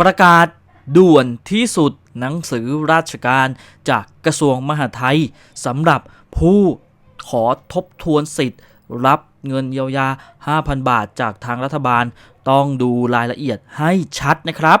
ประกาศด่วนที่สุดหนังสือราชการจากกระทรวงมหาดไทยสำหรับผู้ขอทบทวนสิทธิ์ รับเงินเยียวยา 5,000 บาทจากทางรัฐบาล ต้องดูรายละเอียดให้ชัดนะครับ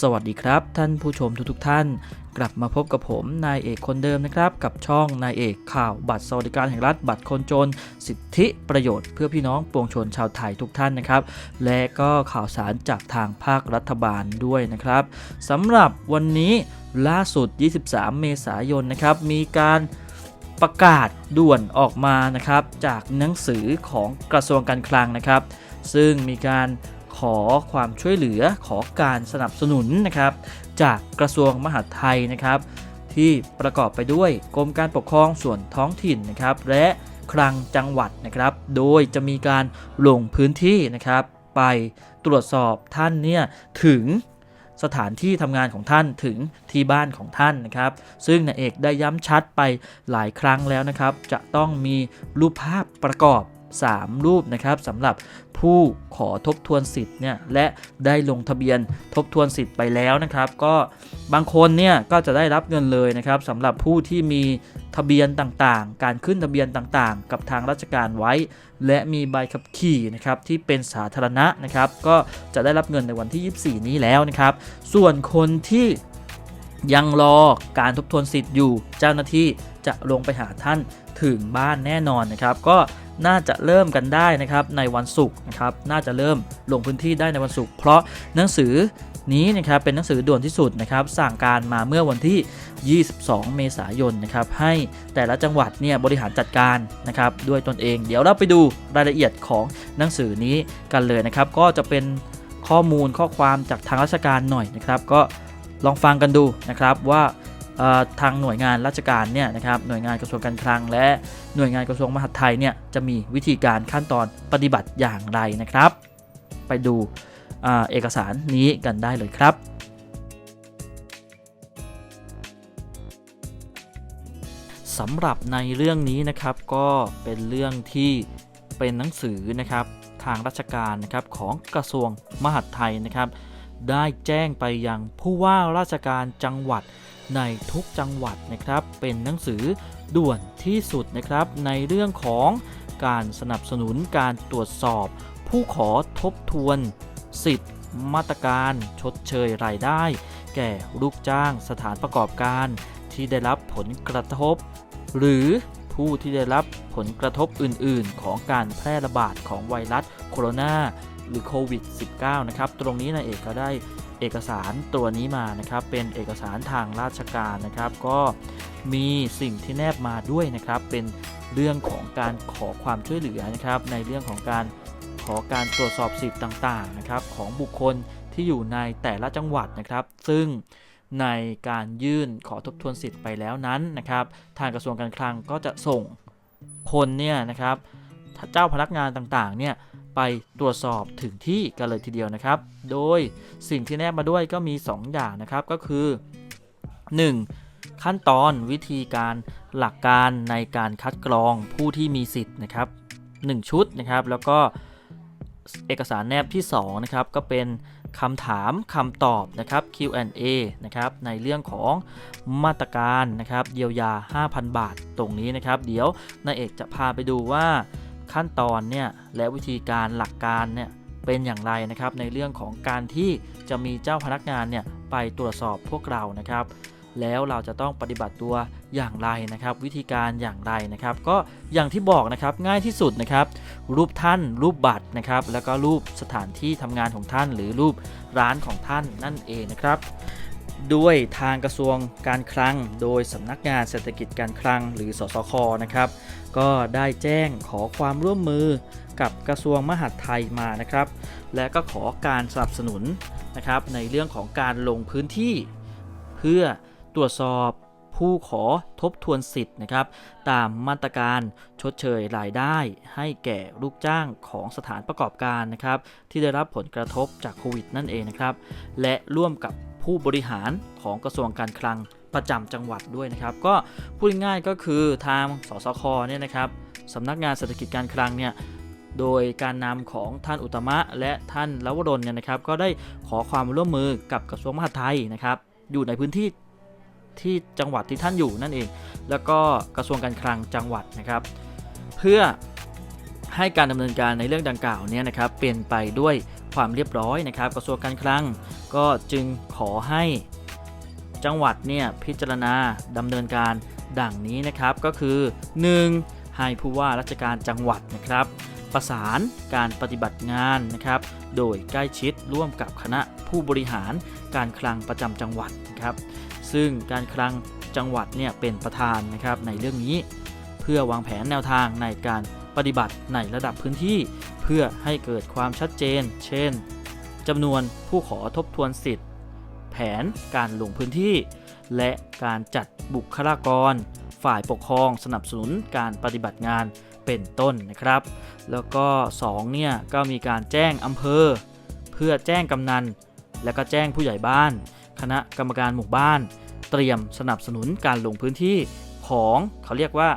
สวัสดีครับ ท่านผู้ชมทุกๆทท่าน กลับมาพบกับผมนายเอกคนเดิมนะครับ กับช่องนายเอกข่าวบัตรสวัสดิการแห่งรัฐบัตรคนจน สิทธิประโยชน์เพื่อพี่น้องปวงชนชาวไทยทุกท่านนะครับ และก็ข่าวสารจากทางภาครัฐบาลด้วยนะครับสำหรับวันนี้ล่าสุด 23 เมษายนนะครับมีการประกาศด่วนออกมานะครับจากหนังสือของกระทรวงการคลังนะครับ ซึ่งมีการ ขอความช่วยเหลือขอการสนับสนุนนะครับ จากกระทรวงมหาดไทยนะครับ ที่ประกอบไปด้วยกรมการปกครองส่วนท้องถิ่นนะครับ และคลังจังหวัดนะครับ โดยจะมีการลงพื้นที่นะครับ ไปตรวจสอบท่านเนี่ยถึงสถานที่ทำงานของท่านถึงที่บ้านของท่านนะครับ ซึ่งนายเอกได้ย้ำชัดไปหลายครั้งแล้วนะครับ จะต้องมีรูปภาพประกอบ 3 รูปนะครับสำหรับผู้ขอทบทวนสิทธิ์เนี่ยและได้ลงทะเบียนทบทวนสิทธิ์ไปแล้วนะครับ ก็บางคนเนี่ยก็จะได้รับเงินเลยนะครับสำหรับผู้ที่มีทะเบียนต่างๆ การขึ้นทะเบียนต่างๆ กับทางราชการไว้ และมีใบขับขี่นะครับที่เป็นสาธารณะนะครับ ก็จะได้รับเงินในวันที่ 24 นี้แล้วนะครับ ส่วนคนที่ยังรอการทบทวนสิทธิ์อยู่เจ้าหน้าที่จะลงไปหาท่านถึงบ้านแน่นอนนะครับ ก็ น่าจะเริ่มกันได้นะครับในวันศุกร์นะครับน่าจะเริ่มลงพื้นที่ได้ในวันศุกร์เพราะหนังสือนี้นะครับเป็นหนังสือด่วนที่สุดนะครับสั่งการมาเมื่อวันที่ 22 เมษายนนะครับให้แต่ละจังหวัดเนี่ยบริหารจัดการนะครับด้วยตนเอง เดี๋ยวเราไปดูรายละเอียดของหนังสือนี้กันเลยนะครับ ก็จะเป็นข้อมูลข้อความจากทางราชการหน่อยนะครับ ก็ลองฟังกันดูนะครับว่า ทางหน่วยงานราชการเนี่ยนะครับหน่วยงานกระทรวงการคลัง และหน่วยงานกระทรวงมหาดไทยเนี่ยจะมีวิธีการขั้นตอนปฏิบัติอย่างไรนะครับ ไปดูเอกสารนี้กันได้เลยครับสำหรับในเรื่องนี้นะครับก็เป็นเรื่องที่เป็นหนังสือนะครับทางราชการนะครับของกระทรวงมหาดไทยนะครับ ได้แจ้งไปยังผู้ว่าราชการจังหวัด ในทุกจังหวัดนะครับ เป็นหนังสือด่วนที่สุดนะครับ ในเรื่องของการสนับสนุนการตรวจสอบ ผู้ขอทบทวน สิทธิ์ มาตรการชดเชยรายได้ แก่ลูกจ้างสถานประกอบการ ที่ได้รับผลกระทบ หรือผู้ที่ได้รับผลกระทบอื่น ๆ ของการแพร่ระบาดของไวรัสโคโรนาหรือโควิด -19 นะครับ ตรงนี้นายเอกก็ได้ เอกสารตัวนี้มานะครับเป็นเอกสารทางราชการนะครับ ก็มีสิ่งที่แนบมาด้วยนะครับ เป็นเรื่องของการขอความช่วยเหลือนะครับ ในเรื่องของการขอการตรวจสอบสิทธิ์ต่างๆนะครับของบุคคลที่อยู่ในแต่ละจังหวัดนะครับ ซึ่งในการยื่นขอทบทวนสิทธิ์ไปแล้วนั้นนะครับ ทางกระทรวงการคลังก็จะส่งคนเนี่ยนะครับเจ้าพนักงานต่างๆเนี่ย ไปตรวจสอบถึงที่กันเลยทีเดียวนะครับ โดยสิ่งที่แนบมาด้วยก็มี 2 อย่างนะครับก็คือ 1. ขั้นตอนวิธีการหลักการในการคัดกรองผู้ที่มีสิทธิ์นะครับ 1 ชุดนะครับ แล้วก็เอกสารแนบที่2นะครับก็เป็นคำถามคำตอบนะครับ Q&A นะครับในเรื่องของมาตรการนะครับเยียวยา 5,000 บาทตรงนี้นะครับ เดี๋ยวนายเอกจะพาไปดูว่า ขั้นตอนเนี่ยและวิธีการหลักการเนี่ยเป็นอย่างไรนะครับในเรื่องของการที่จะมีเจ้าพนักงานเนี่ยไปตรวจสอบพวกเรานะครับ แล้วเราจะต้องปฏิบัติตัวอย่างไรนะครับ วิธีการอย่างไรนะครับ ก็อย่างที่บอกนะครับง่ายที่สุดนะครับ รูปท่าน รูปบัตรนะครับ แล้วก็รูปสถานที่ทำงานของท่าน หรือรูปร้านของท่านนั่นเองนะครับด้วยทางกระทรวงการคลัง โดยสำนักงานเศรษฐกิจการคลังหรือสสคนะครับ ก็ได้แจ้งขอความร่วมมือกับกระทรวงมหาดไทยมานะครับ และก็ขอการสนับสนุนนะครับในเรื่องของการลงพื้นที่ เพื่อตรวจสอบผู้ขอทบทวนสิทธิ์นะครับ ตามมาตรการชดเชยรายได้ให้แก่ลูกจ้างของสถานประกอบการนะครับ ที่ได้รับผลกระทบจากโควิดนั่นเองนะครับ และร่วมกับผู้บริหารของกระทรวงการคลัง ประจำจังหวัดด้วยนะครับ ก็พูดง่ายก็คือทางสสคเนี่ยนะครับสำนักงานเศรษฐกิจการคลังเนี่ยโดยการนำของท่านอุตมะ และท่านลวรนเนี่ยนะครับ ก็ได้ขอความร่วมมือกับกระทรวงมหาดไทยนะครับ อยู่ในพื้นที่ที่จังหวัดที่ท่านอยู่นั่นเอง แล้วก็กระทรวงการคลังจังหวัดนะครับ เพื่อให้การดำเนินการในเรื่องดังกล่าวเนี่ยนะครับเป็นไปด้วยความเรียบร้อยนะครับ กระทรวงการคลังก็จึงขอให้ จังหวัดเนี่ยพิจารณาดำเนินการดังนี้นะครับก็คือ 1. ให้ผู้ว่าราชการจังหวัดนะครับ ประสานการปฏิบัติงานนะครับ โดยใกล้ชิดร่วมกับคณะผู้บริหารการคลังประจำจังหวัดนะครับ ซึ่งการคลังจังหวัดเนี่ยเป็นประธานนะครับในเรื่องนี้ เพื่อวางแผนแนวทางในการปฏิบัติในระดับพื้นที่ เพื่อให้เกิดความชัดเจน เช่นจำนวนผู้ขอทบทวนสิทธิ แผนการลงพื้นที่ และการจัดบุคลากร ฝ่ายปกครองสนับสนุนการปฏิบัติงานเป็นต้นนะครับ แล้วก็2เนี่ยก็มีการแจ้งอำเภอ เพื่อแจ้งกำนัน และก็แจ้งผู้ใหญ่บ้าน คณะกรรมการหมู่บ้าน เตรียมสนับสนุนการลงพื้นที่ของเขาเรียกว่า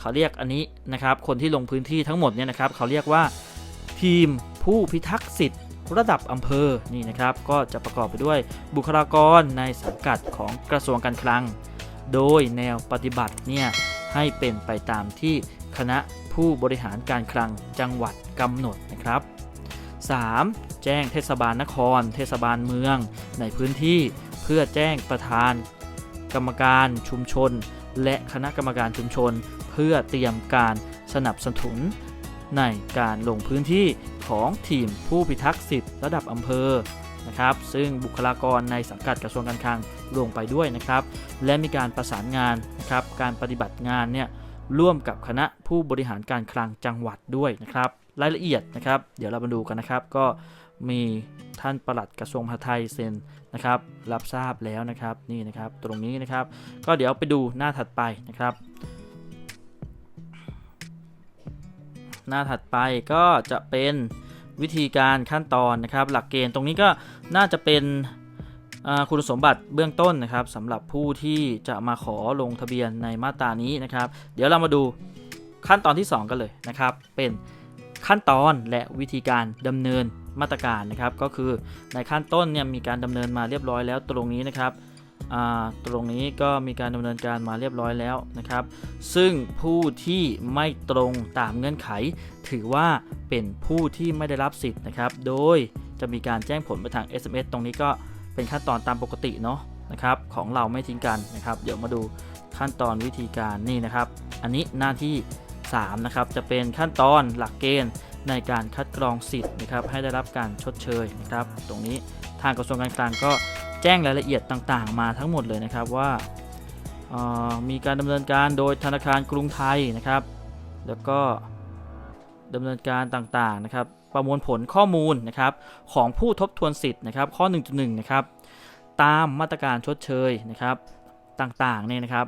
เขาเรียกอันนี้นะครับ คนที่ลงพื้นที่ทั้งหมดเนี่ยนะครับ เขาเรียกว่าทีมผู้พิทักษ์สิทธิ ระดับอำเภอนี่นะครับก็จะประกอบไปด้วยบุคลากรในสังกัดของกระทรวงการคลัง โดยแนวปฏิบัติเนี่ยให้เป็นไปตามที่คณะผู้บริหารการคลังจังหวัดกำหนดนะครับ 3. แจ้งเทศบาลนคร เทศบาลเมือง ในพื้นที่เพื่อแจ้งประธาน กรรมการชุมชน และคณะกรรมการชุมชน เพื่อเตรียมการสนับสนุนในการลงพื้นที่ ของทีมผู้พิทักษ์สิทธิ์ระดับอำเภอนะครับซึ่งบุคลากรในสังกัดกระทรวงการคลังลงไปด้วยนะครับ และมีการประสานงานนะครับการปฏิบัติงานเนี่ยร่วมกับคณะผู้บริหารการคลังจังหวัดด้วยนะครับ รายละเอียดนะครับ เดี๋ยวเรามาดูกันนะครับ ก็มีท่านปลัดกระทรวงมหาดไทยเซ็นนะครับ รับทราบแล้วนะครับนี่นะครับตรงนี้นะครับ ก็เดี๋ยวไปดูหน้าถัดไปนะครับ หน้าถัดไปก็จะเป็นวิธีการขั้นตอนนะครับ หลักเกณฑ์ตรงนี้ก็น่าจะเป็นคุณสมบัติเบื้องต้นนะครับสำหรับผู้ที่จะมาขอลงทะเบียนในมาตรานี้นะครับ เดี๋ยวเรามาดูขั้นตอนที่ 2 กันเลยนะครับ เป็นขั้นตอนและวิธีการดำเนินมาตรการนะครับ ก็คือในขั้นต้นเนี่ยมีการดำเนินมาเรียบร้อยแล้วตรงนี้นะครับ ตรงนี้ก็มีการดำเนินการมาเรียบร้อยแล้วนะครับ ซึ่งผู้ที่ไม่ตรงตามเงื่อนไข ถือว่าเป็นผู้ที่ไม่ได้รับสิทธิ์นะครับ โดยจะมีการแจ้งผลไปทาง SMS ตรงนี้ก็เป็นขั้นตอนตามปกติเนาะนะครับของเราไม่ทิ้งกันนะครับ เดี๋ยวมาดูขั้นตอนวิธีการนี่นะครับ อันนี้หน้าที่3นะครับจะเป็นขั้นตอนหลักเกณฑ์ในการคัดกรองสิทธิ์นะครับให้ได้รับการชดเชยนะครับ ตรงนี้ทางกระทรวงการคลังก็ แจ้งรายละเอียดต่างๆ มาทั้งหมดเลยนะครับว่ามีการดำเนินการโดยธนาคารกรุงไทยนะครับ แล้วก็ดำเนินการต่างๆนะครับ ประมวลผลข้อมูลนะครับของผู้ทบทวนสิทธิ์นะครับ ข้อ 1.1 นะครับ ตามมาตรการชดเชยนะครับต่างๆเนี่ยนะครับ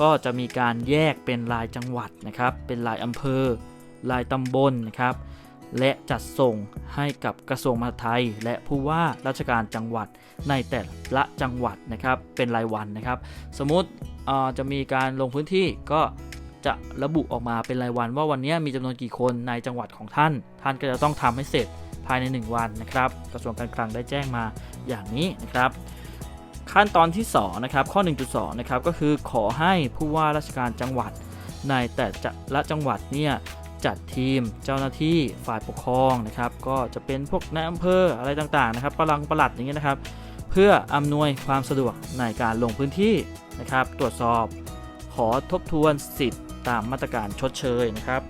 ก็จะมีการแยกเป็นรายจังหวัดนะครับ เป็นรายอำเภอ รายตำบลนะครับ และจัดส่งให้กับกระทรวงมหาดไทย และผู้ว่าราชการจังหวัดในแต่ละจังหวัดนะครับเป็นรายวันนะครับ สมมติจะมีการลงพื้นที่ก็จะระบุออกมาเป็นรายวัน ว่าวันนี้มีจำนวนกี่คนในจังหวัดของท่าน ท่านก็จะต้องทำให้เสร็จภายใน 1 วันนะครับ กระทรวงการคลังได้แจ้งมาอย่างนี้นะครับ ขั้นตอนที่2นะครับข้อ 1.2นะครับก็คือขอให้ผู้ว่าราชการจังหวัดในแต่ละจังหวัดเนี่ย จัดทีมเจ้าหน้าที่ฝ่ายปกครองนะครับก็จะเป็นพวกนายอำเภออะไรต่างๆนะครับปลังปลัดอย่างเงี้ยนะครับ เพื่ออำนวยความสะดวกในการลงพื้นที่นะครับ ตรวจสอบขอทบทวนสิทธิ์ตามมาตรการชดเชยนะครับ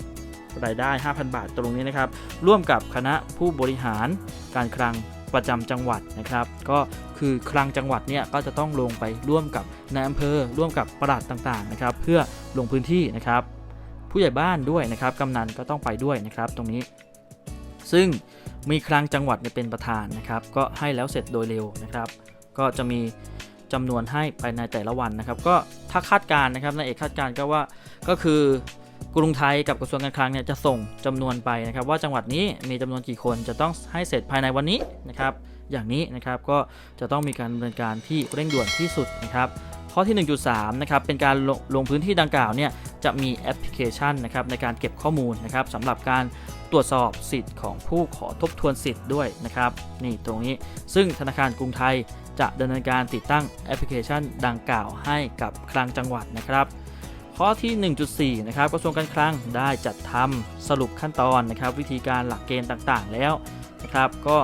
รายได้ 5,000 บาทตรงนี้นะครับ ร่วมกับคณะผู้บริหารการคลังประจำจังหวัดนะครับ ก็คือคลังจังหวัดเนี่ยก็จะต้องลงไปร่วมกับนายอำเภอร่วมกับประหลัดต่างๆนะครับ เพื่อลงพื้นที่นะครับ ผู้ใหญ่บ้านด้วยนะครับกำนันก็ต้องไปด้วยนะครับตรงนี้ ซึ่งมีคลังจังหวัดเป็นประธานนะครับ ก็ให้แล้วเสร็จโดยเร็วนะครับ ก็จะมีจำนวนให้ภายในแต่ละวันนะครับ ก็ถ้าคาดการณ์นะครับนายเอกคาดการณ์ก็ว่าก็คือกรุงไทยกับกระทรวงการคลังเนี่ยจะส่งจำนวนไปนะครับ ว่าจังหวัดนี้มีจำนวนกี่คนจะต้องให้เสร็จภายในวันนี้นะครับ อย่างนี้นะครับก็จะต้องมีการดำเนินการที่เร่งด่วนที่สุดนะครับข้อที่ 1.3 นะครับ เป็นการลงลงพื้นที่ดังกล่าวเนี่ย จะมีแอปพลิเคชันนะครับในการเก็บข้อมูลนะครับสำหรับการตรวจสอบสิทธิ์ของผู้ขอทบทวนสิทธิ์ด้วยนะครับนี่ตรงนี้ซึ่งธนาคารกรุงไทยจะดำเนินการติดตั้งแอปพลิเคชันดังกล่าวให้กับคลังจังหวัดนะครับ ข้อที่ 1.4 นะครับกระทรวงการคลังได้จัดทำสรุปขั้นตอนนะครับ วิธีการหลักเกณฑ์ต่างๆ แล้วนะครับ ก็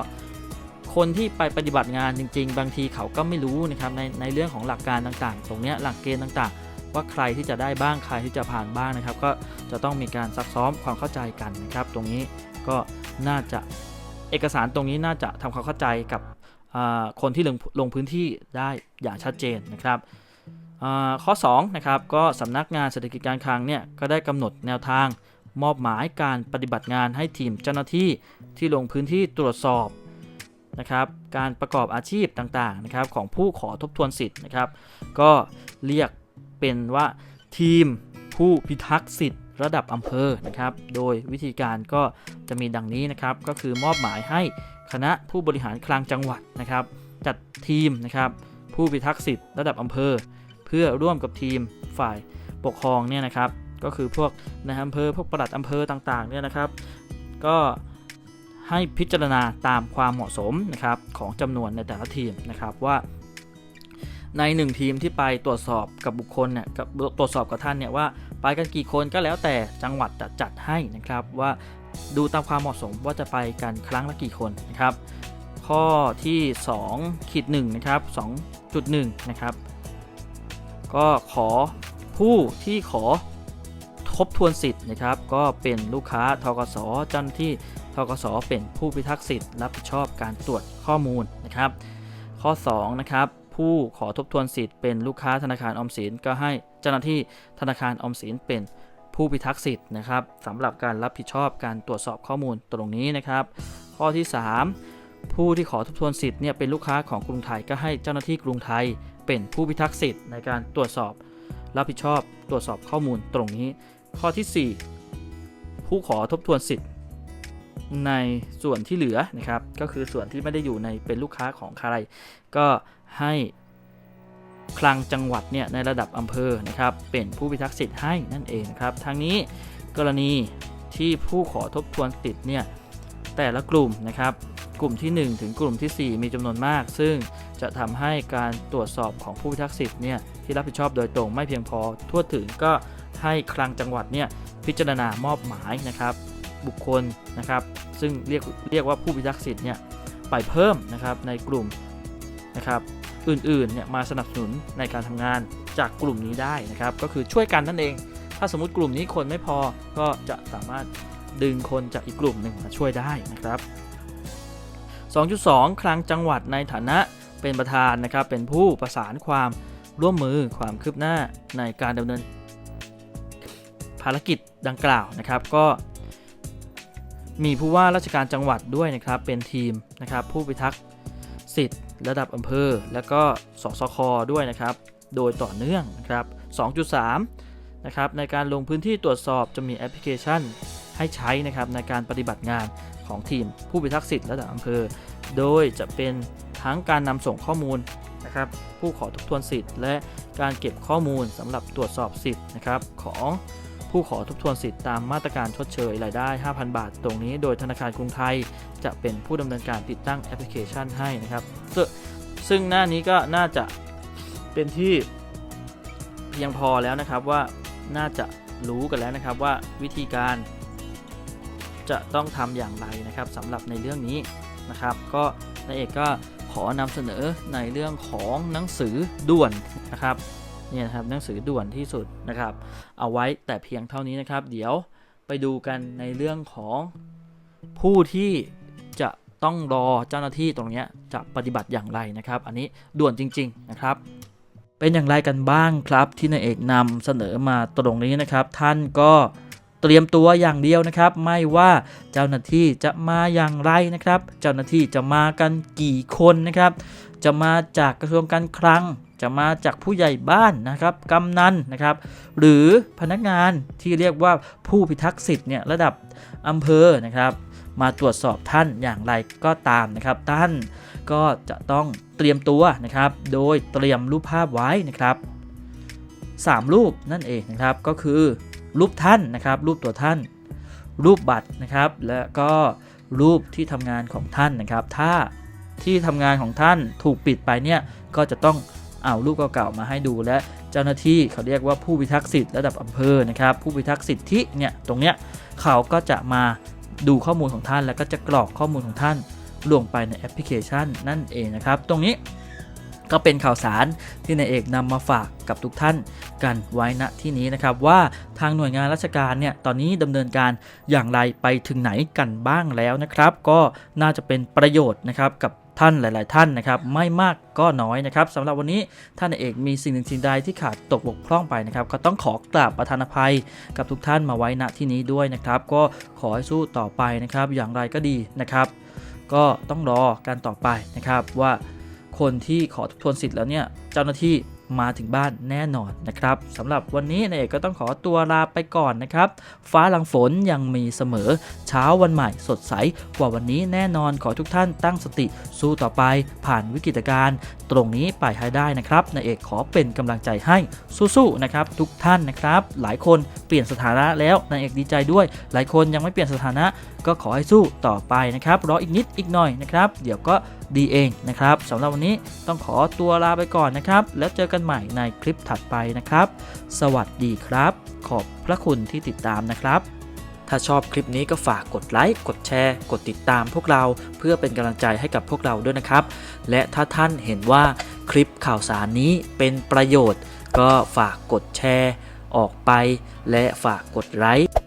คนที่ไปปฏิบัติงานจริง ๆ บางทีเขาก็ไม่รู้นะครับในในเรื่องของหลักการต่างๆ ตรงนี้หลักเกณฑ์ต่างๆ ว่าใครที่จะได้บ้างใครที่จะผ่านบ้างนะครับ ก็จะต้องมีการซักซ้อมความเข้าใจกันนะครับ ตรงนี้ก็น่าจะเอกสารตรงนี้น่าจะทำความเข้าใจกับคนที่ลงลงพื้นที่ได้อย่างชัดเจนนะครับข้อ2นะครับก็สำนักงานเศรษฐกิจการคลังเนี่ยก็ได้กำหนดแนวทางมอบหมายการปฏิบัติงานให้ทีมเจ้าหน้าที่ที่ลงพื้นที่ตรวจสอบนะครับการประกอบอาชีพต่างๆนะครับของผู้ขอทบทวนสิทธิ์นะครับ ก็เรียก เป็นว่าทีมผู้พิทักษ์สิทธิ์ระดับอำเภอนะครับ โดยวิธีการก็จะมีดังนี้นะครับ ก็คือมอบหมายให้คณะผู้บริหารคลังจังหวัดนะครับ จัดทีมนะครับผู้พิทักษ์สิทธิ์ระดับอำเภอ เพื่อร่วมกับทีมฝ่ายปกครองเนี่ยนะครับ ก็คือพวกนายอำเภอพวกปลัดอำเภอต่างๆเนี่ยนะครับ ก็ให้พิจารณาตามความเหมาะสมนะครับของจำนวนในแต่ละทีมนะครับว่า ในหนึ่งทีมที่ไปตรวจสอบกับบุคคลเนี่ยกับตรวจสอบกับท่านเนี่ยว่าไปกันกี่คนก็แล้วแต่จังหวัดจะจัดให้นะครับว่าดูตามความเหมาะสมว่าจะไปกันครั้งละกี่คนนะครับ ข้อที่2ขีด1นะครับ2.1นะครับก็ขอผู้ที่ขอทบทวนสิทธิ์นะครับ ก็เป็นลูกค้าทกสเจ้าหน้าที่ทกสเป็นผู้พิทักษ์สิทธิ์รับผิดชอบการตรวจข้อมูลนะครับ ข้อ2นะครับ ผู้ขอทบทวนสิทธิ์เป็นลูกค้าธนาคารออมสินก็ให้เจ้าหน้าที่ธนาคารออมสินเป็นผู้พิทักษ์สิทธิ์นะครับสำหรับการรับผิดชอบการตรวจสอบข้อมูลตรงนี้นะครับ ข้อที่ 3 ผู้ที่ขอทบทวนสิทธิ์เนี่ยเป็นลูกค้าของกรุงไทยก็ให้เจ้าหน้าที่กรุงไทย เป็นผู้พิทักษ์สิทธิ์ในการตรวจสอบ รับผิดชอบ ตรวจสอบข้อมูลตรงนี้ ข้อที่ 4 ผู้ขอทบทวนสิทธิ์ ในส่วนที่เหลือนะครับก็คือส่วนที่ไม่ได้อยู่ในเป็นลูกค้าของใคร ก็ ให้คลังจังหวัดเนี่ยในระดับอำเภอนะครับเป็นผู้พิทักษ์สิทธิ์ให้นั่นเองครับทั้งนี้กรณีที่ผู้ขอทบทวนสิทธิ์เนี่ยแต่ละกลุ่มนะครับกลุ่มที่ 1 ถึงกลุ่มทีสี่4 มีจำนวนมาก ซึ่งจะทำให้การตรวจสอบของผู้พิทักษ์สิทธิ์เนี่ยที่รับผิดชอบโดยตรงไม่เพียงพอทั่วถึงก็ให้คลังจังหวัดเนี่ยพิจารณามอบหมายนะครับบุคคลนะครับ ซึ่งเรียกเรียกว่าผู้พิทักษ์สิทธิ์เนี่ยไปเพิ่มนะครับในกลุ่มนะครับ อื่นๆเนี่ยมาสนับสนุนในการทำงานจากกลุ่มนี้ได้นะครับ ก็คือช่วยกันนั่นเอง ถ้าสมมติกลุ่มนี้คนไม่พอก็จะสามารถดึงคนจากอีกกลุ่มหนึ่งมาช่วยได้นะครับ 2.2 คลังจังหวัดในฐานะเป็นประธานนะครับ เป็นผู้ประสานความร่วมมือความคืบหน้าในการดำเนิน ภารกิจดังกล่าวนะครับก็มีผู้ว่าราชการจังหวัดด้วยนะครับ เป็นทีมนะครับ ผู้พิทักษ์สิทธิ์ ระดับอำเภอ แล้วก็สสคด้วยนะครับ โดยต่อเนื่องนะครับ 2.3 นะครับในการลงพื้นที่ตรวจสอบจะมีแอปพลิเคชันให้ใช้นะครับในการปฏิบัติงานของทีมผู้พิทักษ์สิทธิ์ระดับอำเภอ โดยจะเป็นทั้งการนำส่งข้อมูลนะครับผู้ขอทบทวนสิทธิ์ และการเก็บข้อมูลสำหรับตรวจสอบสิทธิ์นะครับของ ผู้ขอทบทวนสิทธิ์ตามมาตรการชดเชยรายได้ 5,000 บาท ตรงนี้โดยธนาคารกรุงไทย จะเป็นผู้ดำเนินการติดตั้งแอปพลิเคชันให้นะครับซึ่งซึ่งหน้านี้ก็น่าจะเป็นที่เพียงพอแล้วนะครับว่าน่าจะรู้กันแล้วนะครับว่าวิธีการ จะต้องทำอย่างไรนะครับสำหรับในเรื่องนี้นะครับ ก็นายเอกก็ขอนำเสนอในเรื่องของหนังสือด่วนนะครับ เนี่ยนะครับหนังสือด่วนที่สุดนะครับ เอาไว้แต่เพียงเท่านี้นะครับ เดี๋ยวไปดูกันในเรื่องของผู้ที่จะต้องรอเจ้าหน้าที่ตรงนี้จะปฏิบัติอย่างไรนะครับ อันนี้ด่วนจริง ๆนะครับ เป็นอย่างไรกันบ้างครับที่นายเอกนำเสนอมาตรงนี้นะครับ ท่านก็เตรียมตัวอย่างเดียวนะครับ ไม่ว่าเจ้าหน้าที่จะมาอย่างไรนะครับ เจ้าหน้าที่จะมากันกี่คนนะครับ จะมาจากกระทรวงการคลัง จะมาจากผู้ใหญ่บ้านนะครับกำนันนะครับ หรือพนักงานที่เรียกว่าผู้พิทักษ์สิทธิ์เนี่ยระดับอำเภอนะครับ มาตรวจสอบท่านอย่างไรก็ตามนะครับ ท่านก็จะต้องเตรียมตัวนะครับ โดยเตรียมรูปภาพไว้นะครับ 3 รูปนั่นเองนะครับก็คือรูปท่านนะครับ รูปตัวท่าน รูปบัตรนะครับ และก็รูปที่ทำงานของท่านนะครับ ถ้าที่ทำงานของท่านถูกปิดไปเนี่ยก็จะต้อง เอารูปเก่าๆมาให้ดูและเจ้าหน้าที่เขาเรียกว่าผู้พิทักษ์สิทธิ์ระดับอำเภอนะครับผู้พิทักษ์สิทธิเนี่ยตรงเนี้ยเขาก็จะมาดูข้อมูลของท่าน แล้วก็จะกรอกข้อมูลของท่านลงไปในแอปพลิเคชันนั่นเองนะครับ ตรงนี้ก็เป็นข่าวสารที่นายเอกนำมาฝากกับทุกท่านกันไว้ณที่นี้นะครับ ว่าทางหน่วยงานราชการเนี่ยตอนนี้ดำเนินการอย่างไรไปถึงไหนกันบ้างแล้วนะครับ ก็น่าจะเป็นประโยชน์นะครับกับ ท่านหลาย ๆ ท่านนะครับไม่มากก็น้อยนะครับสำหรับวันนี้ท่านเอกมีสิ่งหนึ่งสิ่งใดที่ขาดตกบกพร่องไปนะครับก็ต้องขอกราบประธานอภัยกับทุกท่านมาไว้ณที่นี้ด้วยนะครับก็ขอให้สู้ต่อไปนะครับ อย่างไรก็ดีนะครับ ก็ต้องรอการต่อไปนะครับว่าคนที่ขอทบทวนสิทธิ์แล้วเนี่ยเจ้าหน้าที่ มาถึงบ้านแน่นอนนะครับสำหรับวันนี้นายเอกก็ต้องขอตัวลาไปก่อนนะครับ ฟ้าหลังฝนยังมีเสมอ เช้าวันใหม่สดใสกว่าวันนี้แน่นอนขอทุกท่านตั้งสติสู้ต่อไปผ่านวิกฤตการณ์ตรงนี้ไปให้ได้นะครับนายเอกขอเป็นกำลังใจให้สู้ๆนะครับทุกท่านนะครับ หลายคนเปลี่ยนสถานะแล้วนายเอกดีใจด้วย หลายคนยังไม่เปลี่ยนสถานะ ก็ขอให้สู้ต่อไปนะครับรออีกนิดอีกหน่อยนะครับเดี๋ยวก็ดีเองนะครับสำหรับวันนี้ต้องขอตัวลาไปก่อนนะครับ แล้วเจอกันใหม่ในคลิปถัดไปนะครับ สวัสดีครับ ขอบพระคุณที่ติดตามนะครับถ้าชอบคลิปนี้ก็ฝากกดไลค์ กดแชร์ กดติดตามพวกเราเพื่อเป็นกำลังใจให้กับพวกเราด้วยนะครับ และถ้าท่านเห็นว่าคลิปข่าวสารนี้เป็นประโยชน์ ก็ฝากกดแชร์ออกไป และฝากกดไลค์